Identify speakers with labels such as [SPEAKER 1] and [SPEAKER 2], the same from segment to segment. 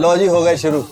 [SPEAKER 1] ਲੋ ਜੀ ਹੋ ਗਿਆ ਸ਼ੁਰੂ।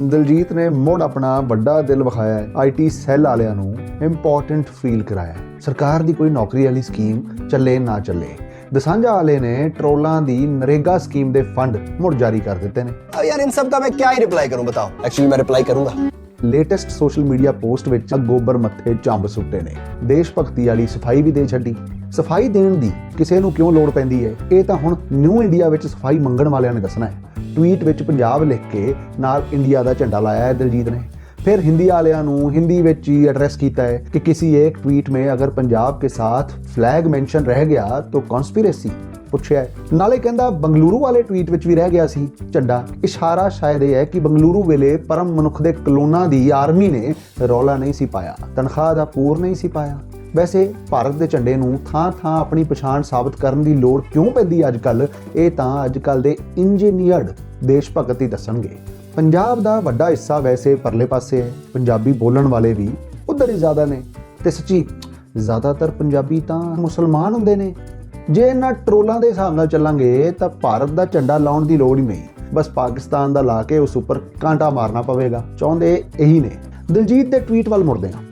[SPEAKER 2] ਦਲਜੀਤ ਨੇ ਮੁੜ ਆਪਣਾ ਵੱਡਾ ਦਿਲ ਵਿਖਾਇਆ ਹੈ। ਆਈਟੀ ਸੈੱਲ ਵਾਲਿਆਂ ਨੂੰ ਇੰਪੋਰਟੈਂਟ ਫੀਲ ਕਰਾਇਆ ਸਰਕਾਰ ਦੀ ਕੋਈ ਨੌਕਰੀ ਵਾਲੀ ਸਕੀਮ ਚੱਲੇ ਨਾ ਚੱਲੇ। ਦਸਾਂਝਾ ਵਾਲੇ ਨੇ ਟਰੋਲਾਂ ਦੀ ਨਰੇਗਾ ਸਕੀਮ ਦੇ ਫੰਡ ਮੁੜ ਜਾਰੀ ਕਰ ਦਿੱਤੇ ਨੇ।
[SPEAKER 1] ਅਬ ਯਾਰ ਇਨ ਸਭ ਦਾ ਮੈਂ ਕੀ ਰਿਪਲਾਈ ਕਰੂੰ ਬਤਾਓ। ਐਕਚੁਅਲੀ ਮੈਂ ਰਿਪਲਾਈ ਕਰੂੰਗਾ।
[SPEAKER 2] ਲੇਟੈਸਟ ਸੋਸ਼ਲ ਮੀਡੀਆ ਪੋਸਟ ਵਿੱਚ ਗੋਬਰ ਮੱਥੇ ਚੰਬ ਸੁੱਟੇ ਨੇ। ਦੇਸ਼ ਭਗਤੀ ਵਾਲੀ ਸਫ਼ਾਈ ਵੀ ਦੇ ਛੱਡੀ। ਸਫਾਈ ਦੇਣ ਦੀ ਕਿਸੇ ਨੂੰ ਕਿਉਂ ਲੋੜ ਪੈਂਦੀ ਹੈ ਇਹ ਤਾਂ ਹੁਣ ਨਿਊ ਇੰਡੀਆ ਵਿੱਚ ਸਫਾਈ ਮੰਗਣ ਵਾਲਿਆਂ ਨੇ ਦੱਸਣਾ ਹੈ ਟਵੀਟ ਵਿੱਚ ਪੰਜਾਬ ਲਿਖ ਕੇ ਨਾਲ ਇੰਡੀਆ ਦਾ ਝੰਡਾ ਲਾਇਆ ਹੈ ਦਿਲਜੀਤ ਨੇ फिर हिंदी वालियां नु हिंदी ਵਿੱਚ ਹੀ एड्रेस ਕੀਤਾ है कि किसी एक ट्वीट में अगर पंजाब के साथ फ्लैग मेंशन रह गया तो कॉन्स्पिरेसी ਪੁੱਛਿਆ ਹੈ। ਨਾਲੇ ਕਹਿੰਦਾ ਬੰਗਲੁਰੂ ਵਾਲੇ ਟਵੀਟ ਵਿੱਚ ਵੀ ਰਹਿ ਗਿਆ ਸੀ ਝੰਡਾ ਇਸ਼ਾਰਾ ਸ਼ਾਇਦ ਇਹ ਹੈ ਕਿ ਬੰਗਲੁਰੂ ਵੇਲੇ ਪਰਮ ਮਨੁੱਖ ਦੇ ਕਲੋਨਾਂ ਦੀ ਆਰਮੀ ਨੇ ਰੌਲਾ ਨਹੀਂ ਸੀ ਪਾਇਆ ਤਨਖਾਹ ਦਾ ਪੂਰ ਨਹੀਂ ਸੀ ਪਾਇਆ ਵੈਸੇ ਭਾਰਤ ਦੇ ਝੰਡੇ ਨੂੰ ਥਾਂ-ਥਾਂ ਆਪਣੀ ਪਛਾਣ ਸਾਬਤ ਕਰਨ ਦੀ ਲੋੜ ਕਿਉਂ ਪੈਂਦੀ ਅੱਜ ਕੱਲ ਇਹ ਤਾਂ ਅੱਜ ਕੱਲ ਦੇ ਇੰਜੀਨੀਅਰਡ ਦੇਸ਼ ਭਗਤ ਹੀ ਦੱਸਣਗੇ। ਪੰਜਾਬ ਦਾ ਵੱਡਾ ਹਿੱਸਾ ਵੈਸੇ ਪਰਲੇ ਪਾਸੇ ਹੈ। ਪੰਜਾਬੀ ਬੋਲਣ ਵਾਲੇ ਵੀ ਉਧਰ ਹੀ ਜ਼ਿਆਦਾ ਨੇ। ਤੇ ਸੱਚੀ, ਜ਼ਿਆਦਾਤਰ ਪੰਜਾਬੀ ਤਾਂ ਮੁਸਲਮਾਨ ਹੁੰਦੇ ਨੇ। ਜੇ ਇਹਨਾਂ ਟਰੋਲਾਂ ਦੇ ਹਿਸਾਬ ਨਾਲ ਚੱਲਾਂਗੇ, ਤਾਂ ਭਾਰਤ ਦਾ ਝੰਡਾ ਲਾਉਣ ਦੀ ਲੋੜ ਹੀ ਨਹੀਂ। ਬਸ ਪਾਕਿਸਤਾਨ ਦਾ ਲਾ ਕੇ ਉਸ ਉੱਪਰ ਕਾਂਟਾ ਮਾਰਨਾ ਪਵੇਗਾ। ਚਾਹੁੰਦੇ ਇਹੀ ਨੇ। ਦਿਲਜੀਤ ਦੇ ਟਵੀਟ ਵੱਲ ਮੁੜਦੇ ਹਾਂ।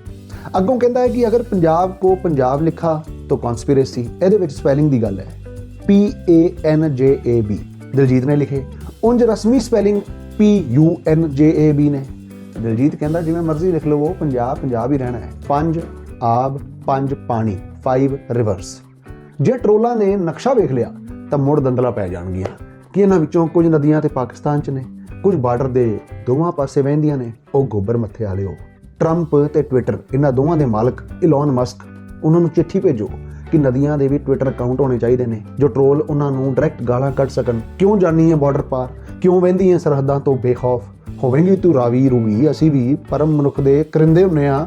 [SPEAKER 2] ਅੱਗੋਂ ਕਹਿੰਦਾ ਹੈ ਕਿ ਅਗਰ ਪੰਜਾਬ ਕੋ ਪੰਜਾਬ ਲਿਖਾ ਤਾਂ ਕਨਸਪੀਰੇਸੀ ਇਹਦੇ ਵਿੱਚ ਸਪੈਲਿੰਗ ਦੀ ਗੱਲ ਹੈ। P A N J A B, Diljit ਨੇ ਲਿਖੇ। ਉਂਝ ਰਸਮੀ spelling P U N J A B ਨੇ। ਦਿਲਜੀਤ ਕਹਿੰਦਾ, ਜਿਵੇਂ ਮਰਜ਼ੀ ਲਿਖ ਲਵੋ, ਪੰਜਾਬ ਪੰਜਾਬ ਹੀ ਰਹਿਣਾ ਹੈ। ਪੰਜ ਆਬ, ਪੰਜ ਪਾਣੀ 5 ਰਿਵਰਸ ਜੇ ਟਰੋਲਾਂ ਨੇ ਨਕਸ਼ਾ ਵੇਖ ਲਿਆ, ਤਾਂ ਮੁੜ ਦੰਦਲਾ ਪੈ ਜਾਣਗੀਆਂ। ਕਿ ਇਹਨਾਂ ਵਿੱਚੋਂ ਕੁਝ ਨਦੀਆਂ ਤੇ ਪਾਕਿਸਤਾਨ 'ਚ ਨੇ, ਕੁਝ ਬਾਰਡਰ ਦੇ ਦੋਵਾਂ ਪਾਸੇ ਵਹਿੰਦੀਆਂ ਨੇ, ਉਹ ਗੋਬਰ ਮੱਥੇ ਵਾਲਿਓ ਟਰੰਪ ਤੇ ਟਵਿੱਟਰ ਇਹਨਾਂ ਦੋਵਾਂ ਦੇ ਮਾਲਕ ਇਲਨ ਮਸਕ ਉਹਨਾਂ ਨੂੰ ਚਿੱਠੀ ਭੇਜੋ ਕਿ ਨਦੀਆਂ ਦੇ ਵੀ ਟਵਿੱਟਰ ਅਕਾਊਂਟ ਹੋਣੇ ਚਾਹੀਦੇ ਨੇ, ਜੋ ਟਰੋਲ ਉਹਨਾਂ ਨੂੰ ਡਾਇਰੈਕਟ ਗਾਲਾਂ ਕੱਢ ਸਕਣ। ਕਿਉਂ ਜਾਨੀ ਹੈ ਬਾਰਡਰ ਪਾਰ? ਕਿਉਂ ਵਹਿੰਦੀ ਹੈ ਸਰਹੱਦਾਂ ਤੋਂ ਬੇਖੌਫ? ਹੋਵੇਂਗੀ ਤੂੰ ਰਾਵੀ ਰੂਵੀ, ਅਸੀਂ ਵੀ ਪਰਮ ਮਨੁੱਖ ਦੇ ਕਰਿੰਦੇ ਹੁੰਨੇ ਆ।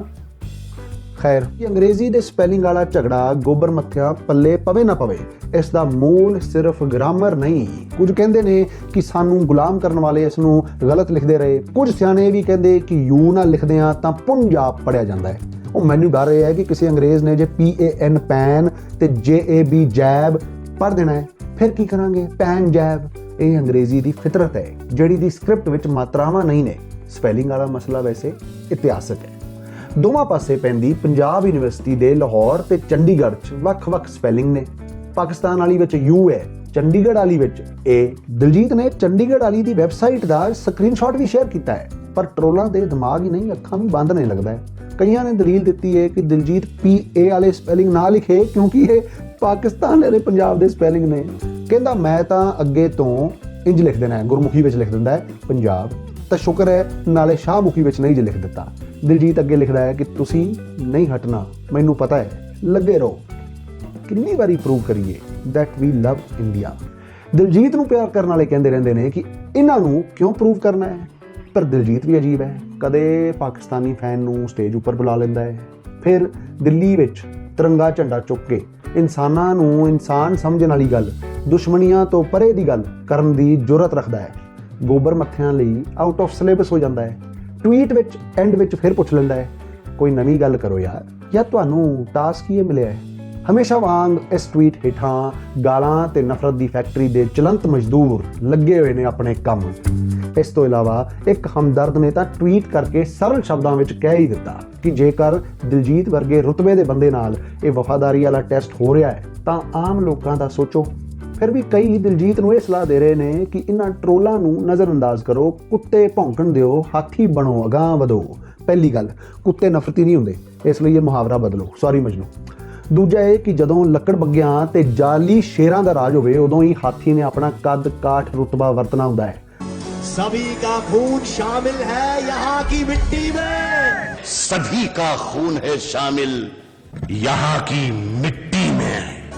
[SPEAKER 2] ਖੈਰ। ਇਹ ਅੰਗਰੇਜ਼ੀ ਦੇ ਸਪੈਲਿੰਗ ਵਾਲਾ ਝਗੜਾ ਗੋਬਰ ਮੱਥਿਆਂ ਪੱਲੇ ਪਵੇ ਨਾ ਪਵੇ, ਇਸ ਦਾ ਮੂਲ ਸਿਰਫ ਗ੍ਰਾਮਰ ਨਹੀਂ। ਕੁਝ ਕਹਿੰਦੇ ਨੇ ਕਿ ਸਾਨੂੰ ਗੁਲਾਮ ਕਰਨ ਵਾਲੇ ਇਸ ਨੂੰ ਗਲਤ ਲਿਖਦੇ ਰਹੇ। ਕੁਝ ਸਿਆਣੇ ਵੀ ਕਹਿੰਦੇ ਕਿ ਯੂ ਨਾਲ ਲਿਖਦੇ ਆ ਤਾਂ ਪੁੰਜਾਬ ਪੜਿਆ ਜਾਂਦਾ ਹੈ। ਉਹ ਮੈਨੂੰ ਡਰ ਰਿਹਾ ਹੈ ਕਿ ਕਿਸੇ ਅੰਗਰੇਜ਼ ਨੇ ਜੇ ਪੀ ਏ ਐਨ ਪੈਨ ਤੇ ਜੇ ਏ ਬੀ ਜੈਬ ਪੜ ਦੇਣਾ ਹੈ, ਫਿਰ ਕੀ ਕਰਾਂਗੇ? ਪੈਨ ਜੈਬ। ਇਹ ਅੰਗਰੇਜ਼ੀ ਦੀ ਫਿਤਰਤ ਹੈ, ਜਿਹੜੀ ਦੀ ਸਕ੍ਰਿਪਟ ਵਿੱਚ ਮਾਤਰਾਵਾਂ ਨਹੀਂ ਨੇ। ਸਪੈਲਿੰਗ ਵਾਲਾ ਮਸਲਾ ਵੈਸੇ ਇਤਿਹਾਸਕ ਹੈ। ਦੋਵਾਂ ਪਾਸੇ ਪੈਂਦੀ ਪੰਜਾਬ ਯੂਨੀਵਰਸਿਟੀ ਦੇ ਲਾਹੌਰ ਤੇ ਚੰਡੀਗੜ੍ਹ 'ਚ ਵੱਖ-ਵੱਖ ਸਪੈਲਿੰਗ ਨੇ। ਪਾਕਿਸਤਾਨ ਵਾਲੀ ਵਿੱਚ ਯੂ ਹੈ, ਚੰਡੀਗੜ੍ਹ ਵਾਲੀ ਵਿੱਚ ਏ। ਦਿਲਜੀਤ ਨੇ ਚੰਡੀਗੜ੍ਹ ਵਾਲੀ ਦੀ ਵੈਬਸਾਈਟ ਦਾ ਸਕਰੀਨਸ਼ਾਟ ਵੀ ਸ਼ੇਅਰ ਕੀਤਾ ਹੈ, ਪਰ ਟਰੋਲਾਂ ਦੇ ਦਿਮਾਗ ਹੀ ਨਹੀਂ, ਅੱਖਾਂ ਵੀ ਬੰਦ ਨਹੀਂ ਲੱਗਦਾ ਕਈਆਂ ਨੇ ਦਲੀਲ ਦਿੱਤੀ ਹੈ ਕਿ ਦਿਲਜੀਤ ਪੀ ਏ ਵਾਲੇ ਸਪੈਲਿੰਗ ਨਾ ਲਿਖੇ, ਕਿਉਂਕਿ ਇਹ ਪਾਕਿਸਤਾਨ ਵਾਲੇ ਪੰਜਾਬ ਦੇ ਸਪੈਲਿੰਗ ਨੇ। ਕਹਿੰਦਾ, ਮੈਂ ਤਾਂ ਅੱਗੇ ਤੋਂ ਇੰਜ ਲਿਖ ਦੇਣਾ ਹੈ, ਗੁਰਮੁਖੀ ਵਿੱਚ ਲਿਖ ਦਿੰਦਾ ਹੈ, ਪੰਜਾਬ। ਤਾਂ ਸ਼ੁਕਰ ਹੈ, ਨਾਲੇ ਸ਼ਾਹਮੁਖੀ ਵਿੱਚ ਨਹੀਂ ਜੇ ਲਿਖ ਦਿੱਤਾ। ਦਿਲਜੀਤ ਅੱਗੇ ਲਿਖਦਾ ਹੈ ਕਿ ਤੁਸੀਂ ਨਹੀਂ ਹਟਣਾ, ਮੈਨੂੰ ਪਤਾ ਹੈ। ਲੱਗੇ ਰਹੋ। ਕਿੰਨੀ ਵਾਰੀ ਪ੍ਰੂਵ ਕਰੀਏ that ਵੀ ਲਵ ਇੰਡੀਆ ਦਿਲਜੀਤ ਨੂੰ ਪਿਆਰ ਕਰਨ ਵਾਲੇ ਕਹਿੰਦੇ ਰਹਿੰਦੇ ਨੇ ਕਿ ਇਹਨਾਂ ਨੂੰ ਕਿਉਂ ਪ੍ਰੂਵ ਕਰਨਾ ਹੈ? ਪਰ ਦਿਲਜੀਤ ਵੀ ਅਜੀਬ ਹੈ। ਕਦੇ ਪਾਕਿਸਤਾਨੀ ਫੈਨ ਨੂੰ ਸਟੇਜ ਉੱਪਰ ਬੁਲਾ ਲੈਂਦਾ ਹੈ। ਫਿਰ ਦਿੱਲੀ ਵਿੱਚ ਤਿਰੰਗਾ ਝੰਡਾ ਚੁੱਕ ਕੇ ਇਨਸਾਨਾਂ ਨੂੰ ਇਨਸਾਨ ਸਮਝਣ ਵਾਲੀ ਗੱਲ, ਦੁਸ਼ਮਣੀਆਂ ਤੋਂ ਪਰੇ ਦੀ ਗੱਲ ਕਰਨ ਦੀ ਜੁਰਤ ਰੱਖਦਾ ਹੈ। ਗੋਬਰ ਮੱਥਿਆਂ ਲਈ ਆਊਟ ਆਫ ਸਿਲੇਬਸ ਹੋ ਜਾਂਦਾ ਹੈ। ਟਵੀਟ ਵਿੱਚ ਐਂਡ ਵਿੱਚ ਫਿਰ ਪੁੱਛ ਲੈਂਦਾ ਹੈ, ਕੋਈ ਨਵੀਂ ਗੱਲ ਕਰੋ ਯਾਰ। ਜਾਂ ਤੁਹਾਨੂੰ ਟਾਸਕ ਕੀ ਮਿਲਿਆ ਹੈ? ਹਮੇਸ਼ਾ ਵਾਂਗ ਇਸ ਟਵੀਟ ਹੇਠਾਂ ਗਾਲਾਂ ਤੇ ਨਫ਼ਰਤ ਦੀ ਫੈਕਟਰੀ ਦੇ ਚਲੰਤ ਮਜ਼ਦੂਰ ਲੱਗੇ ਹੋਏ ਨੇ ਆਪਣੇ ਕੰਮ। ਇਸ ਤੋਂ ਇਲਾਵਾ ਇੱਕ ਹਮਦਰਦ ਨੇ ਤਾਂ ਟਵੀਟ ਕਰਕੇ ਸਰਲ ਸ਼ਬਦਾਂ ਵਿੱਚ ਕਹਿ ਹੀ ਦਿੱਤਾ ਕਿ ਜੇਕਰ ਦਿਲਜੀਤ ਵਰਗੇ ਰੁਤਬੇ ਦੇ ਬੰਦੇ ਨਾਲ ਇਹ ਵਫਾਦਾਰੀ ਵਾਲਾ ਟੈਸਟ ਹੋ ਰਿਹਾ ਹੈ, ਤਾਂ ਆਮ ਲੋਕਾਂ ਦਾ ਸੋਚੋ ਫਿਰ ਵੀ ਕਈ ਦਿਲਜੀਤ ਨੂੰ ਇਹ ਸਲਾਹ ਦੇ ਰਹੇ ਨੇ ਕਿ ਇਹਨਾਂ ਟਰੋਲਾਂ ਨੂੰ ਨਜ਼ਰਅੰਦਾਜ਼ ਕਰੋ ਕੁੱਤੇ ਭੌਂਕਣ ਦਿਓ ਹਾਥੀ ਬਣੋ ਅਗਾਹ ਵਧੋ। ਪਹਿਲੀ ਗੱਲ ਕੁੱਤੇ ਨਫ਼ਰਤੀ ਨਹੀਂ ਹੁੰਦੇ। ਇਸ ਲਈ ਇਹ ਮੁਹਾਵਰਾ ਬਦਲੋ। ਸੌਰੀ ਮਜਨੂ। ਦੂਜਾ ਇਹ ਕਿ ਜਦੋਂ ਲੱਕੜ ਬੱਗਿਆਂ ਤੇ ਜਾਲੀ ਸ਼ੇਰਾਂ ਦਾ ਰਾਜ ਹੋਵੇ ਉਦੋਂ ਹੀ ਹਾਥੀ ਨੇ ਆਪਣਾ ਕੱਦ ਕਾਠ ਰੁਤਬਾ ਵਰਤਣਾ ਹੁੰਦਾ ਹੈ।
[SPEAKER 3] ਸਭੀ ਦਾ ਖੂਨ ਸ਼ਾਮਿਲ ਹੈ ਯਹਾਂ ਕੀ ਮਿੱਟੀ
[SPEAKER 4] ਵਿੱਚ ਸਭੀ ਦਾ ਖੂਨ ਹੈ ਸ਼ਾਮਿਲ ਯਹਾਂ ਕੀ ਮਿੱਟੀ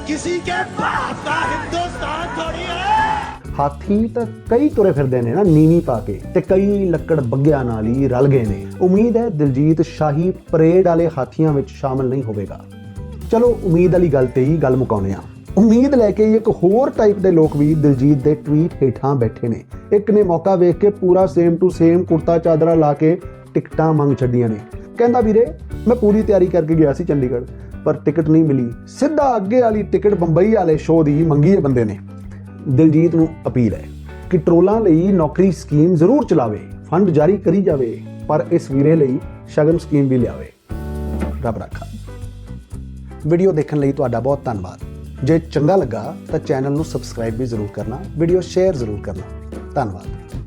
[SPEAKER 3] किसी के बाप का हिंदुस्तान थोड़ी है
[SPEAKER 2] ਹਾਥੀ ਤਾਂ ਕਈ ਤੁਰੇ ਫਿਰਦੇ ਨੇ ਨਾ ਨੀਵੀਂ ਪਾ ਕੇ ਤੇ ਕਈ ਲੱਕੜ ਬੱਗਿਆਂ ਨਾਲ ਹੀ ਰਲ ਗਏ ਨੇ ਉਮੀਦ ਹੈ ਦਿਲਜੀਤ ਸ਼ਾਹੀ ਪਰੇਡ ਵਾਲੇ ਹਾਥੀਆਂ ਵਿੱਚ ਸ਼ਾਮਲ ਨਹੀਂ ਹੋਵੇਗਾ ਚਲੋ ਉਮੀਦ ਵਾਲੀ ਗੱਲ ਤੇ ਹੀ ਗੱਲ ਮੁਕਾਉਂਦੇ ਆ ਉਮੀਦ ਲੈ ਕੇ ਇੱਕ ਹੋਰ ਟਾਈਪ ਦੇ ਲੋਕ ਵੀ ਦਿਲਜੀਤ ਦੇ ਟਵੀਟ ਹੇਠਾਂ ਬੈਠੇ ਨੇ ਇੱਕ ਨੇ ਮੌਕਾ ਵੇਖ ਕੇ ਪੂਰਾ ਸੇਮ ਟੂ ਸੇਮ ਕੁਰਤਾ ਚਾਦਰਾ ਲਾ ਕੇ ਟਿਕਟਾਂ ਮੰਗ ਛੱਡੀਆਂ ਨੇ ਕਹਿੰਦਾ ਵੀਰੇ ਮੈਂ ਪੂਰੀ ਤਿਆਰੀ ਕਰਕੇ ਗਿਆ ਸੀ ਚੰਡੀਗੜ੍ਹ ਪਰ ਟਿਕਟ ਨਹੀਂ ਮਿਲੀ। ਸਿੱਧਾ ਅੱਗੇ ਵਾਲੀ ਟਿਕਟ ਬੰਬਈ ਵਾਲੇ ਸ਼ੋਅ ਦੀ ਮੰਗੀ ਹੈ ਬੰਦੇ ਨੇ। ਦਿਲਜੀਤ ਨੂੰ ਅਪੀਲ ਹੈ ਕਿ ਟਰੋਲਾਂ ਲਈ ਨੌਕਰੀ ਸਕੀਮ ਜ਼ਰੂਰ ਚਲਾਵੇ। ਫੰਡ ਜਾਰੀ ਕਰੀ ਜਾਵੇ, ਪਰ ਇਸ ਵੀਰੇ ਲਈ ਸ਼ਗਨ ਸਕੀਮ ਵੀ ਲਿਆਵੇ। ਰੱਬ ਰੱਖਾ। ਵੀਡੀਓ ਦੇਖਣ ਲਈ ਤੁਹਾਡਾ ਬਹੁਤ ਧੰਨਵਾਦ। ਜੇ ਚੰਗਾ ਲੱਗਾ ਤਾਂ ਚੈਨਲ ਨੂੰ ਸਬਸਕ੍ਰਾਈਬ ਵੀ ਜ਼ਰੂਰ ਕਰਨਾ, ਵੀਡੀਓ ਸ਼ੇਅਰ ਜ਼ਰੂਰ ਕਰਨਾ। ਧੰਨਵਾਦ।